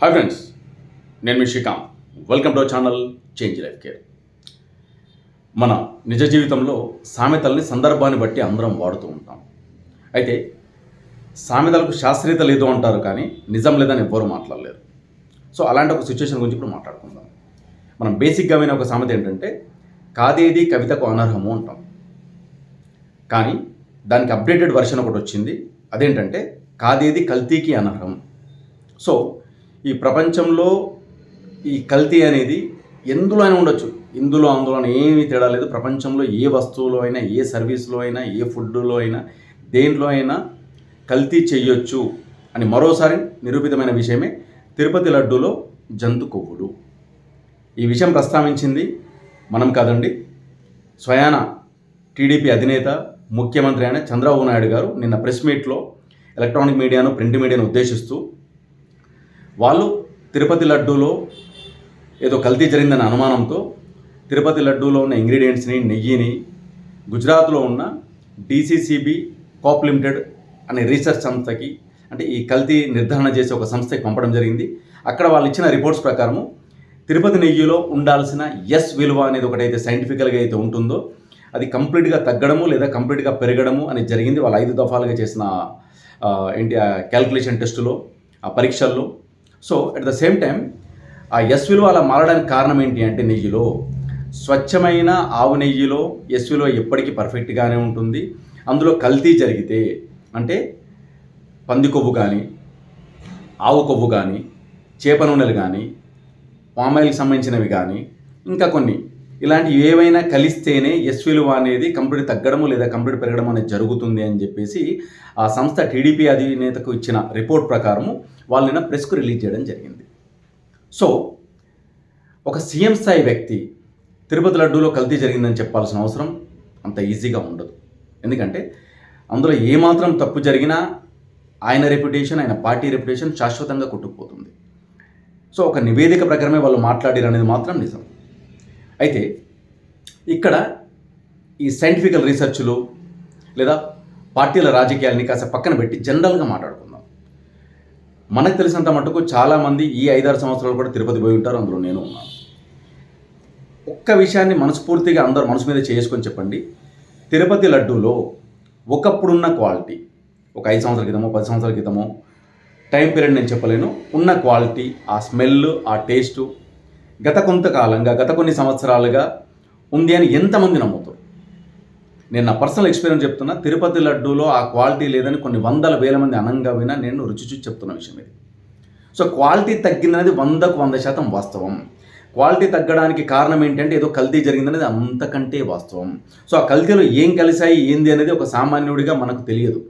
Hi friends నేను మీ Srikanth. Welcome to channel change life care మన నిజ జీవితంలో సామెతల్ని సందర్భాన్ని బట్టి అందరం వాడుతూ ఉంటాం. అయితే సామెతలకు శాస్త్రీయత లేదు అంటారు కానీ నిజం లేదని ఎవ్వరూ మాట్లాడలేరు. సో అలాంటి ఒక సిచ్యువేషన్ గురించి ఇప్పుడు మాట్లాడుకుందాం. మనం బేసిక్గా వినే ఒక సామెత ఏంటంటే కాదేది కవితకు అనర్హము అంటాం. కానీ దానికి అప్డేటెడ్ వర్షన్ ఒకటి వచ్చింది. అదేంటంటే కాదేది కల్తీకి అనర్హం సో ఈ ప్రపంచంలో ఈ కల్తీ అనేది ఎందులో అయినా ఉండొచ్చు. ఇందులో అందులో ఏమీ తేడా లేదు. ప్రపంచంలో ఏ వస్తువులో అయినా ఏ సర్వీస్లో అయినా ఏ ఫుడ్లో అయినా దేంట్లో అయినా కల్తీ చేయొచ్చు అని మరోసారి నిరూపితమైన విషయమే తిరుపతి లడ్డూలో జంతు కొవ్వులు ఈ విషయం ప్రస్తావించింది మనం కాదండి. స్వయాన టీడీపీ అధినేత ముఖ్యమంత్రి అయిన చంద్రబాబు నాయుడు గారు నిన్న ప్రెస్ మీట్లో ఎలక్ట్రానిక్ మీడియాను ప్రింట్ మీడియాను ఉద్దేశిస్తూ వాళ్ళు తిరుపతి లడ్డూలో ఏదో కల్తీ జరిగిందన్న అనుమానంతో తిరుపతి లడ్డూలో ఉన్న ఇంగ్రీడియంట్స్ని నెయ్యిని గుజరాత్లో ఉన్న డీసీసీబీ కాప్ లిమిటెడ్ అనే రీసెర్చ్ సంస్థకి అంటే ఈ కల్తీ నిర్ధారణ చేసే ఒక సంస్థకి పంపడం జరిగింది. అక్కడ వాళ్ళు ఇచ్చిన రిపోర్ట్స్ ప్రకారము తిరుపతి నెయ్యిలో ఉండాల్సిన ఎస్ విలువ అనేది ఒకటైతే సైంటిఫికల్గా అయితే ఉంటుందో అది కంప్లీట్గా తగ్గడము లేదా కంప్లీట్గా పెరగడము అనేది జరిగింది. వాళ్ళు ఐదు దఫాలుగా చేసిన ఏంటి ఆ క్యాల్కులేషన్ టెస్టులో ఆ పరీక్షల్లో so at the same time ఆ ఎస్ విలువ అలా మారడానికి కారణం ఏంటి అంటే నెయ్యిలో స్వచ్ఛమైన ఆవు నెయ్యిలో ఎస్ విలువ ఎప్పటికీ పర్ఫెక్ట్గానే ఉంటుంది. అందులో కల్తీ జరిగితే అంటే పంది కొవ్వు కానీ ఆవు కొవ్వు కానీ చేప నూనెలు కానీ పామాయిల్కి సంబంధించినవి కానీ ఇంకా కొన్ని ఇలాంటి ఏవైనా కలిస్తేనే ఎస్ విలువ అనేది కంప్లీట్ తగ్గడము లేదా కంప్లీట్ పెరగడం అనేది జరుగుతుంది అని చెప్పేసి ఆ సంస్థ టీడీపీ అధినేతకు ఇచ్చిన రిపోర్ట్ ప్రకారము వాళ్ళు నిన్న ప్రెస్కు రిలీజ్ చేయడం జరిగింది. సో ఒక సీఎం స్థాయి వ్యక్తి తిరుపతి లడ్డూలో కల్తీ జరిగిందని చెప్పాల్సిన అవసరం అంత ఈజీగా ఉండదు. ఎందుకంటే అందులో ఏమాత్రం తప్పు జరిగినా ఆయన రెప్యుటేషన్ ఆయన పార్టీ రెప్యుటేషన్ శాశ్వతంగా కొట్టుకుపోతుంది. సో ఒక నివేదిక ప్రకారమే వాళ్ళు మాట్లాడారు అనేది మాత్రం నిజం. అయితే ఇక్కడ ఈ సైంటిఫికల్ రీసెర్చ్లు లేదా పార్టీల రాజకీయాలని కాస్త పక్కన పెట్టి జనరల్గా మాట్లాడుకుందాం. మనకు తెలిసినంత మటుకు చాలామంది ఈ ఐదారు సంవత్సరాలు కూడా తిరుపతి పోయి ఉంటారు. అందులో నేను ఉన్నాను. ఒక్క విషయాన్ని మనస్ఫూర్తిగా అందరూ మనసు మీద చేసుకొని చెప్పండి. తిరుపతి లడ్డూలో ఒకప్పుడున్న క్వాలిటీ ఒక ఐదు సంవత్సరాల క్రితమో పది సంవత్సరాల క్రితమో టైం పీరియడ్ నేను చెప్పలేను. ఉన్న క్వాలిటీ ఆ స్మెల్ ఆ టేస్టు గత కొంతకాలంగా గత కొన్ని సంవత్సరాలుగా ఉంది అని ఎంతమంది నమ్ముతారు? నేను నా పర్సనల్ ఎక్స్పీరియన్స్ చెప్తున్నా తిరుపతి లడ్డూలో ఆ క్వాలిటీ లేదని కొన్ని వందల వేల మంది అనంగా వినా నేను రుచి చూసి చెప్తున్న విషయం ఇది. సో క్వాలిటీ తగ్గిందనేది వందకు వంద శాతం వాస్తవం. క్వాలిటీ తగ్గడానికి కారణం ఏంటంటే ఏదో కల్తీ జరిగిందనేది అంతకంటే వాస్తవం. సో ఆ కల్తీలో ఏం కలిసాయి ఏంది అనేది ఒక సామాన్యుడిగా మనకు తెలియదు.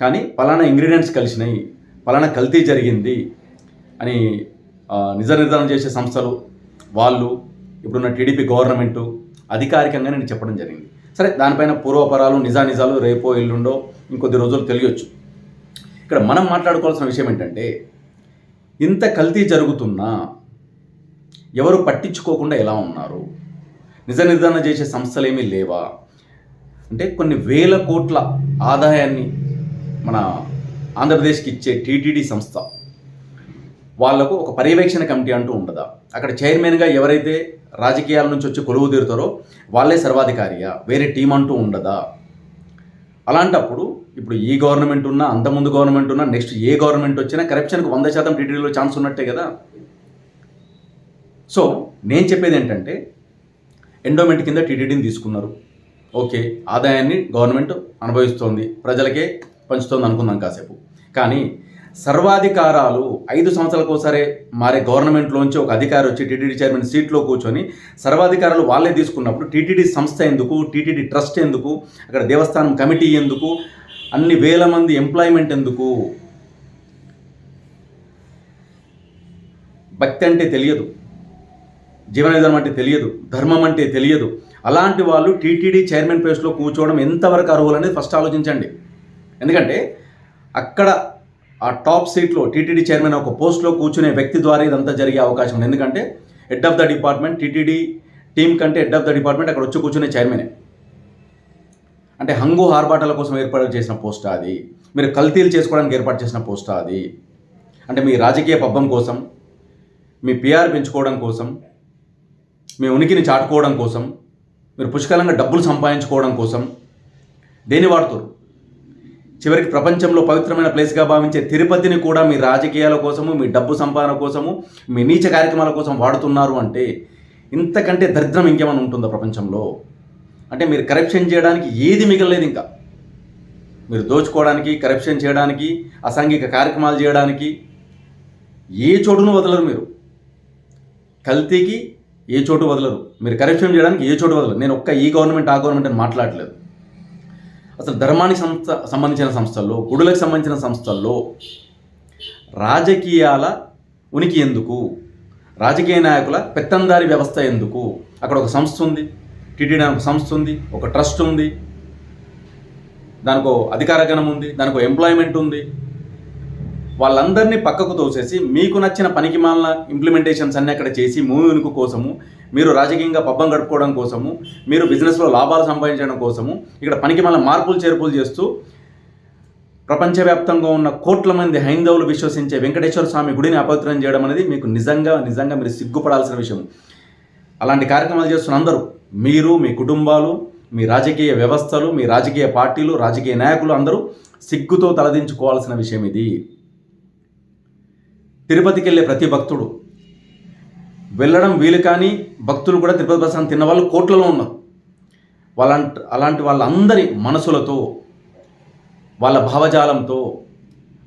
కానీ పలానా ఇంగ్రీడియంట్స్ కలిసినాయి పలానా కల్తీ జరిగింది అని నిజ నిర్ధారణ చేసే సంస్థలు వాళ్ళు ఇప్పుడున్న టీడీపీ గవర్నమెంటు అధికారికంగా నేను చెప్పడం జరిగింది. సరే దానిపైన పూర్వపరాలు నిజానిజాలు రేపో ఎల్లుండో ఇంకొద్ది రోజులు తెలియచ్చు. ఇక్కడ మనం మాట్లాడుకోవాల్సిన విషయం ఏంటంటే ఇంత కల్తీ జరుగుతున్నా ఎవరు పట్టించుకోకుండా ఎలా ఉన్నారు? నిజ నిర్ధారణ చేసే సంస్థలు ఏమీ లేవా? అంటే కొన్ని వేల కోట్ల ఆదాయాన్ని మన ఆంధ్రప్రదేశ్కి ఇచ్చే టీటీడీ సంస్థ వాళ్ళకు ఒక పర్యవేక్షణ కమిటీ అంటూ ఉండదా అక్కడ చైర్మన్గా ఎవరైతే రాజకీయాల నుంచి వచ్చి కొలువు తీరుతారో వాళ్ళే సర్వాధికారియా? వేరే టీం అంటూ ఉండదా? అలాంటప్పుడు ఇప్పుడు ఈ గవర్నమెంట్ ఉన్నా అంతకుముందు గవర్నమెంట్ ఉన్నా నెక్స్ట్ ఏ గవర్నమెంట్ వచ్చినా కరప్షన్కి వంద శాతం టీటీడీలో ఛాన్స్ ఉన్నట్టే కదా? సో నేను చెప్పేది ఏంటంటే ఎండోమెంట్ కింద టీటీడీని తీసుకున్నారు. ఓకే ఆదాయాన్ని గవర్నమెంట్ అనుభవిస్తోంది ప్రజలకే పంచుతోంది అనుకుందాం కాసేపు. కానీ సర్వాధికారాలు ఐదు సంవత్సరాలకు ఒకసారి మారే గవర్నమెంట్లోంచి ఒక అధికారి వచ్చి టీటీడీ చైర్మన్ సీట్లో కూర్చొని సర్వాధికారాలు వాళ్ళే తీసుకున్నప్పుడు టీటీడీ సంస్థ ఎందుకు టీటీడీ ట్రస్ట్ ఎందుకు అక్కడ దేవస్థానం కమిటీ ఎందుకు అన్ని వేల మంది ఎంప్లాయ్మెంట్ ఎందుకు? భక్తి అంటే తెలియదు. జీవన విధానం అంటే తెలియదు. ధర్మం అంటే తెలియదు. అలాంటి వాళ్ళు టీటీడీ చైర్మన్ ప్లేస్లో కూర్చోవడం ఎంతవరకు అర్హులు అనేది ఫస్ట్ ఆలోచించండి. ఎందుకంటే అక్కడ ఆ టాప్ సీట్లో టీటీడీ చైర్మన్ ఒక పోస్ట్లో కూర్చునే వ్యక్తి ద్వారా ఇదంతా జరిగే అవకాశం ఉంది. ఎందుకంటే head of the department TTD team కంటే హెడ్ ఆఫ్ ద డిపార్ట్మెంట్ అక్కడ వచ్చి కూర్చునే చైర్మనే. అంటే హంగు హార్బాటాల కోసం ఏర్పాటు చేసిన పోస్ట్ అది. మీరు కల్తీలు చేసుకోవడానికి ఏర్పాటు చేసిన పోస్ట్ అది. అంటే మీ రాజకీయ పబ్బం కోసం మీ పిఆర్ పెంచుకోవడం కోసం మీ ఉనికిని చాటుకోవడం కోసం మీరు పుష్కలంగా డబ్బులు సంపాదించుకోవడం కోసం దేన్ని వాడుతారు చివరికి ప్రపంచంలో పవిత్రమైన ప్లేస్గా భావించే తిరుపతిని కూడా మీ రాజకీయాల కోసము మీ డబ్బు సంపాదన కోసము మీ నీచ కార్యక్రమాల కోసం వాడుతున్నారు అంటే ఇంతకంటే దరిద్రం ఇంకేమైనా ఉంటుందా ప్రపంచంలో? అంటే మీరు కరప్షన్ చేయడానికి ఏది మిగలలేదు ఇంకా. మీరు దోచుకోవడానికి కరప్షన్ చేయడానికి అసాంఘిక కార్యక్రమాలు చేయడానికి ఏ చోటును వదలరు మీరు? కల్తీకి ఏ చోటు వదలరు. మీరు కరప్షన్ చేయడానికి ఏ చోటు వదలరు. నేను ఒక్క ఈ గవర్నమెంట్ ఆ గవర్నమెంట్ అని మాట్లాడలేదు. అసలు ధర్మానికి సంస్థ సంబంధించిన సంస్థల్లో గుడులకు సంబంధించిన సంస్థల్లో రాజకీయాల ఉనికి ఎందుకు? రాజకీయ నాయకుల పెత్తందారి వ్యవస్థ ఎందుకు? అక్కడ ఒక సంస్థ ఉంది టీటీడీ ఒక సంస్థ ఉంది ఒక ట్రస్ట్ ఉంది దానికో అధికార గణం ఉంది దానికో ఎంప్లాయ్మెంట్ ఉంది వాళ్ళందరినీ పక్కకు తోసేసి మీకు నచ్చిన పనికి మాలిన ఇంప్లిమెంటేషన్స్ అన్నీ అక్కడ చేసి మూవీ కోసము మీరు రాజకీయంగా పబ్బం గడుపుకోవడం కోసము మీరు బిజినెస్లో లాభాలు సంపాదించడం కోసము ఇక్కడ పనికి మాలిన మార్పులు చేర్పులు చేస్తూ ప్రపంచవ్యాప్తంగా ఉన్న కోట్ల మంది హైందవులు విశ్వసించే వెంకటేశ్వర స్వామి గుడిని అపవిత్రం చేయడం అనేది మీకు నిజంగా నిజంగా మీరు సిగ్గుపడాల్సిన విషయం. అలాంటి కార్యక్రమాలు చేస్తున్న అందరూ మీరు మీ కుటుంబాలు మీ రాజకీయ వ్యవస్థలు మీ రాజకీయ పార్టీలు రాజకీయ నాయకులు అందరూ సిగ్గుతో తలదించుకోవాల్సిన విషయం ఇది. తిరుపతికి వెళ్ళే ప్రతి భక్తుడు. వెళ్ళడం వీలు కానీ భక్తులు కూడా తిరుపతి ప్రసాదం తిన్న వాళ్ళు కోట్లలో ఉన్నారు. వాళ్ళంట అలాంటి వాళ్ళందరి మనసులతో వాళ్ళ భావజాలంతో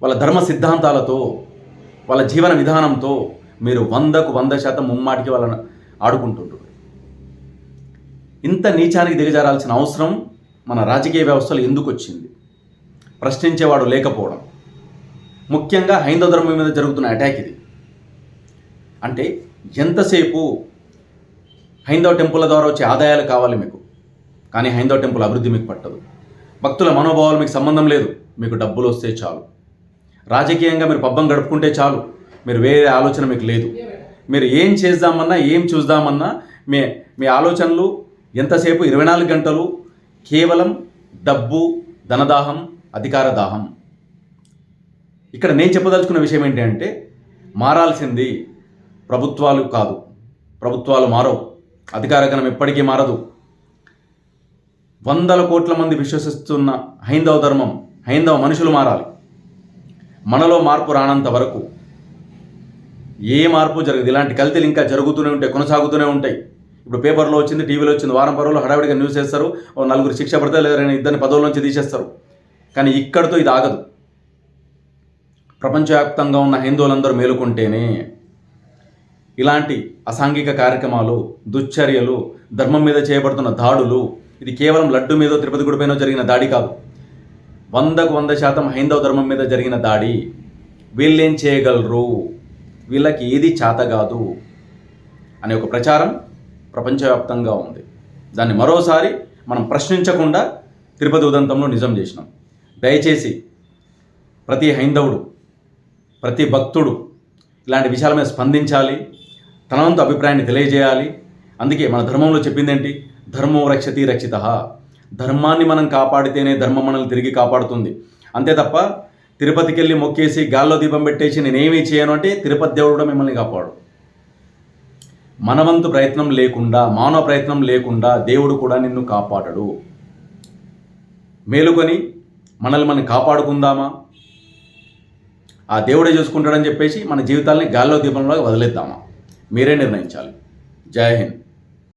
వాళ్ళ ధర్మ సిద్ధాంతాలతో వాళ్ళ జీవన విధానంతో మీరు వందకు వంద శాతం ముమ్మాటికి వాళ్ళని ఆడుకుంటుంటారు ఇంత నీచానికి దిగజారాల్సిన అవసరం మన రాజకీయ వ్యవస్థలో ఎందుకు వచ్చింది? ప్రశ్నించేవాడు లేకపోవడం. ముఖ్యంగా హైందవ ధర్మం మీద జరుగుతున్న అటాక్ ఇది. అంటే ఎంతసేపు హైందవ టెంపుల్ ద్వారా వచ్చే ఆదాయాలు కావాలి మీకు? కానీ హైందవ టెంపుల్ అభివృద్ధి మీకు పట్టదు. భక్తుల మనోభావాలు మీకు సంబంధం లేదు. మీకు డబ్బులు వస్తే చాలు. రాజకీయంగా మీరు పబ్బం గడుపుకుంటే చాలు. మీరు వేరే ఆలోచన మీకు లేదు. మీరు ఏం చేద్దామన్నా ఏం చూద్దామన్నా మీ మీ ఆలోచనలు ఎంతసేపు? ఇరవై నాలుగు గంటలు కేవలం డబ్బు ధనదాహం అధికార దాహం. ఇక్కడ నేను చెప్పదలుచుకున్న విషయం ఏంటి అంటే మారాల్సింది ప్రభుత్వాలు కాదు. ప్రభుత్వాలు మారవు. అధికారగణం ఎప్పటికీ మారదు. వందల కోట్ల మంది విశ్వసిస్తున్న హైందవ ధర్మం హైందవ మనుషులు మారాలి. మనలో మార్పు రానంత వరకు ఏ మార్పు జరగదు. ఇలాంటి కల్తీలు ఇంకా జరుగుతూనే ఉంటాయి కొనసాగుతూనే ఉంటాయి. ఇప్పుడు పేపర్లో వచ్చింది టీవీలో వచ్చింది వారం పరువులు హడావిడిగా న్యూస్ చేస్తారు ఓ నలుగురు శిక్ష పడితే లేదా ఇద్దరిని పదవుల నుంచి తీసేస్తారు. కానీ ఇక్కడితో ఇది ఆగదు. ప్రపంచవ్యాప్తంగా ఉన్న హిందువులందరూ మేలుకుంటేనే ఇలాంటి అసాంఘిక కార్యక్రమాలు దుశ్చర్యలు ధర్మం మీద చేయబడుతున్న దాడులు ఇది కేవలం లడ్డు మీద తిరుపతి గుడిపైన జరిగిన దాడి కాదు. వందకు వంద శాతం హైందవ ధర్మం మీద జరిగిన దాడి వీళ్ళేం చేయగలరు? వీళ్ళకి ఏది చేత కాదు అనే ఒక ప్రచారం ప్రపంచవ్యాప్తంగా ఉంది. దాన్ని మరోసారి మనం ప్రశ్నించకుండా తిరుపతి ఉదంతంలో నిజం చేసినాం. దయచేసి ప్రతి హైందవుడు ప్రతి భక్తుడు ఇలాంటి విషయాల మీద స్పందించాలి తనవంతు అభిప్రాయాన్ని తెలియజేయాలి. అందుకే మన ధర్మంలో చెప్పిందేంటి? ధర్మో రక్షతి రక్షిత. ధర్మాన్ని మనం కాపాడితేనే ధర్మం మనల్ని తిరిగి కాపాడుతుంది. అంతే తప్ప తిరుపతికి వెళ్ళి మొక్కేసి గాల్లో దీపం పెట్టేసి నేనేమీ చేయను అంటే తిరుపతి దేవుడు కూడా మిమ్మల్ని కాపాడు. మనవంతు ప్రయత్నం లేకుండా మానవ ప్రయత్నం లేకుండా దేవుడు కూడా నిన్ను కాపాడడు. మేలుకొని మనల్ని మనం కాపాడుకుందామా? ఆ దేవుడే చూసుకుంటాడని చెప్పేసి మన జీవితాల్ని గాల్లో దీపంలో వదిలేద్దామా? మీరే నిర్ణయించాలి. జై హింద్.